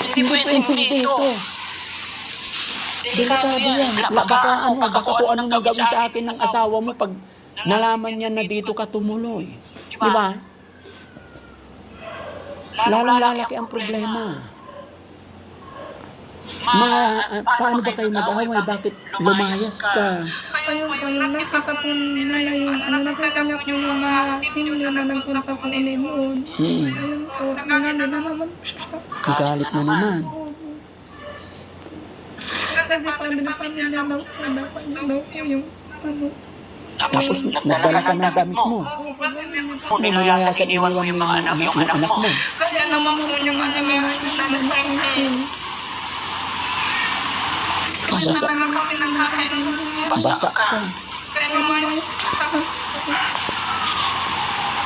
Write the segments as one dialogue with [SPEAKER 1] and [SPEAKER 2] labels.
[SPEAKER 1] Hindi pwedeng dito.
[SPEAKER 2] Delikado yan.
[SPEAKER 1] Baka,
[SPEAKER 2] Baka ano,
[SPEAKER 1] baka
[SPEAKER 2] kung ano nang gawin sa atin ng asawa mo pag nalaman niya na dito ka tumuloy. Di ba? Lalong lalaki ang problema. Ma, ah, paano ba kayo mag-away? Bakit lumayas ka?
[SPEAKER 3] Ayun po, yung nakita po nila yung ano, nakita niya po yung mga hindi na nagpunta po nila noon.
[SPEAKER 2] Hmm,
[SPEAKER 3] Ayun po, nila na naman po siya.
[SPEAKER 2] galit na naman.
[SPEAKER 3] Kasi po, pinapamilya daw po, daw po yung ano.
[SPEAKER 2] Tapos nagdala ka ng damit mo.
[SPEAKER 1] Kung nilayasan, iniwan mo yung mga anak, yung anak mo.
[SPEAKER 3] Kaya naman po yung ano yung nanasakit. Basta
[SPEAKER 2] Basa,
[SPEAKER 3] nagkakain.
[SPEAKER 2] basa ka.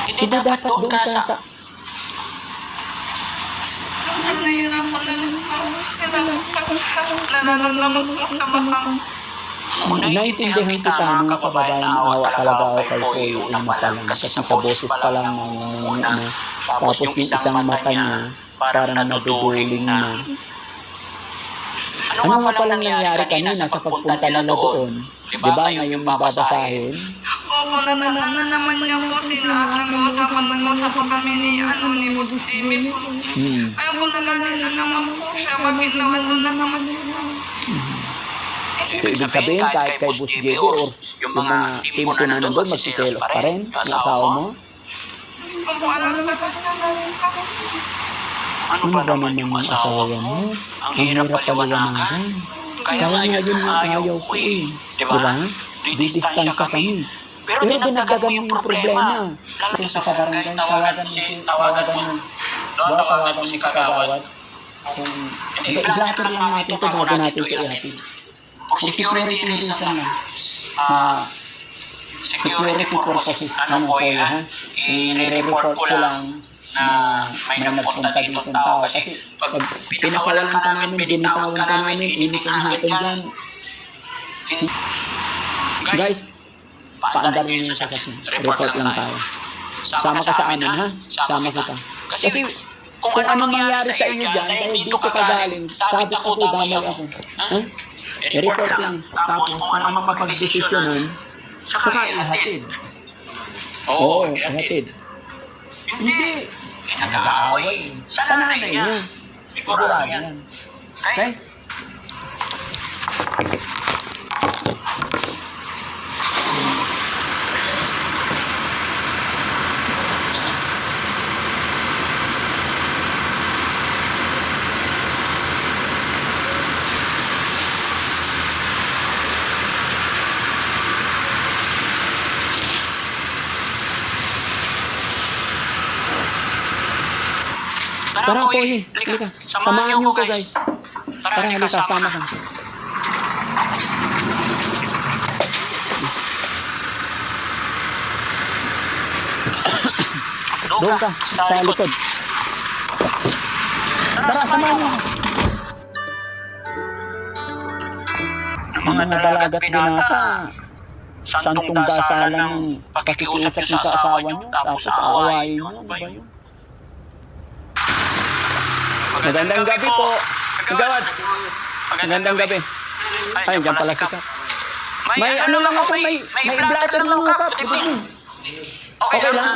[SPEAKER 1] Hindi dapat doon ka sa...
[SPEAKER 3] nahihirapan na lang ako. Kasi nararamdaman ko sa matang.
[SPEAKER 2] Naintindihan kita mga kababayan na awa talaga ako kay Poy una pa lang kasi sa boses pa lang ng ano, tapos yung isang mata niya parang naduduling na. Ano nga palang nangyari kanina sa pagpunta nila doon? Di ba ngayon babasahin?
[SPEAKER 3] Oo, na, na, na, na naman niya po sila. Nag-uusapan, nag-uusapan kami ni, ano, ni Boss Jimmy po.
[SPEAKER 2] Hmm.
[SPEAKER 3] Ayaw po naman na naman po siya. Bakit naman doon na naman sila?
[SPEAKER 2] So, ibig sabihin kahit kay Boss JB or yung mga team ko na nandun, magsiselos pa rin yung asawa mo?
[SPEAKER 3] Hindi ko po alam sa kanya na rin ako.
[SPEAKER 1] Ano
[SPEAKER 2] Ano
[SPEAKER 1] ba naman yung asawa mo? Ang hirap paliwanagan. Kaya nga yun ang ayaw ko eh. Di ba? Didistansya kami. Pero dinagdagan mo yung problema. Lalo sa barangay, tawagan mo si, tawagan mo. Doon, tawagan mo si Kagawad.
[SPEAKER 2] Kung i-blatter lang natin ito bago natin ito ihatid.
[SPEAKER 1] For security reason lang. Ah, security purposes, ano po yan, i-report ko lang na may nagpunta dito tao kasi pag pinakawalan ka namin, binitawan ka namin, init ang hapon dyan. Guys,
[SPEAKER 2] paandar niyo yung sasakyan. Report lang tayo. Sama ka sa amin, ha? Sama kita.
[SPEAKER 1] Kasi
[SPEAKER 2] Kasi kung anong mangyari sa iyo dyan, dahil dito ka galing, sabi ko po, damay ako. Ha? I-report lang. Tapos kung anong mapagdesisyonan, saka ihatid. Oo, ihatid. Hindi.
[SPEAKER 1] Nag-aaway. Sa nanay niya. Sigurado yan.
[SPEAKER 2] Okay? Tara,
[SPEAKER 1] Poy.
[SPEAKER 2] Poy. Halika. Samahan niyo ko, guys.
[SPEAKER 1] Tara,
[SPEAKER 2] Tara,
[SPEAKER 1] halika,
[SPEAKER 2] halika, sama ka. Doon ka, sa likod. Tara, samahan niyo. Mga dalagat binata. Santong dasalan ng pakikiusap niyo sa asawa niyo, tapos aawayin niyo. Ano ba yun? Magandang gabi po. Kagawad. Magandang gabi. Ay, dyan pala si Kap. May ano lang ako, may, may blatter lang ako, Kap. Okay lang.